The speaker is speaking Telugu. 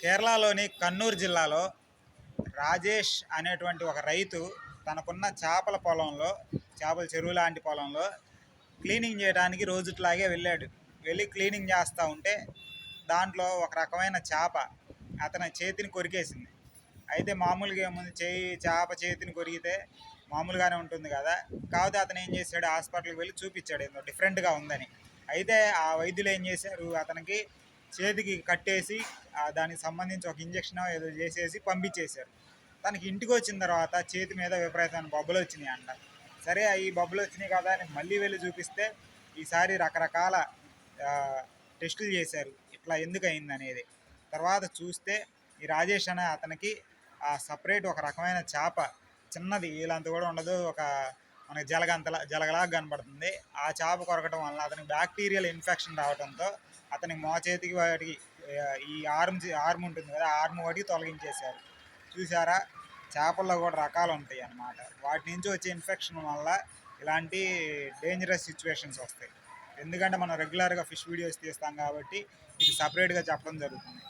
కేరళలోని కన్నూరు జిల్లాలో రాజేష్ అనేటువంటి ఒక రైతు తనకున్న చేపల పొలంలో చేపల చెరువు లాంటి పొలంలో క్లీనింగ్ చేయడానికి రోజుట్లాగే వెళ్ళాడు. వెళ్ళి క్లీనింగ్ చేస్తూ ఉంటే దాంట్లో ఒక రకమైన చేప అతని చేతిని కొరికేసింది. అయితే మామూలుగా ఏముంది? చేయి చేప చేతిని కొరికితే మామూలుగానే ఉంటుంది కదా. కాకపోతే అతను ఏం చేశాడు? హాస్పిటల్కి వెళ్ళి చూపించాడు. ఏదో డిఫరెంట్గా ఉందని. అయితే ఆ వైద్యులు ఏం చేశారు? అతనికి చేతికి కట్టేసి దానికి సంబంధించి ఒక ఇంజక్షన్ ఏదో చేసేసి పంపించేశారు. తనకి ఇంటికి వచ్చిన తర్వాత చేతి మీద విపరీతమైన బొబ్బలు వచ్చినాయి అంట. సరే ఈ బొబ్బలు వచ్చినాయి కదా అని మళ్ళీ వెళ్ళి చూపిస్తే ఈసారి రకరకాల టెస్టులు చేశారు. ఇట్లా ఎందుకు అయింది అనేది. తర్వాత చూస్తే ఈ రాజేష్ అనే అతనికి ఆ సపరేట్ ఒక రకమైన చేప చిన్నది వీళ్ళంత కూడా ఉండదు. ఒక మనకి జలగంతల జలగలాగా కనబడుతుంది. ఆ చేప కొరకటం వల్ల అతనికి బ్యాక్టీరియల్ ఇన్ఫెక్షన్ రావడంతో అతని మోచేతికి వాటికి ఈ ఆర్మ్ ఆర్మ్ ఉంటుంది కదా ఆర్మ్ వాటికి తొలగించేశారు. చూసారా చేపల్లో కూడా రకాలు ఉంటాయి అన్నమాట. వాటి నుంచి వచ్చే ఇన్ఫెక్షన్ వల్ల ఇలాంటి డేంజరస్ సిచ్యువేషన్స్ వస్తాయి. ఎందుకంటే మనం రెగ్యులర్గా ఫిష్ వీడియోస్ తీస్తాం కాబట్టి ఇది సపరేట్గా చెప్పడం జరుగుతుంది.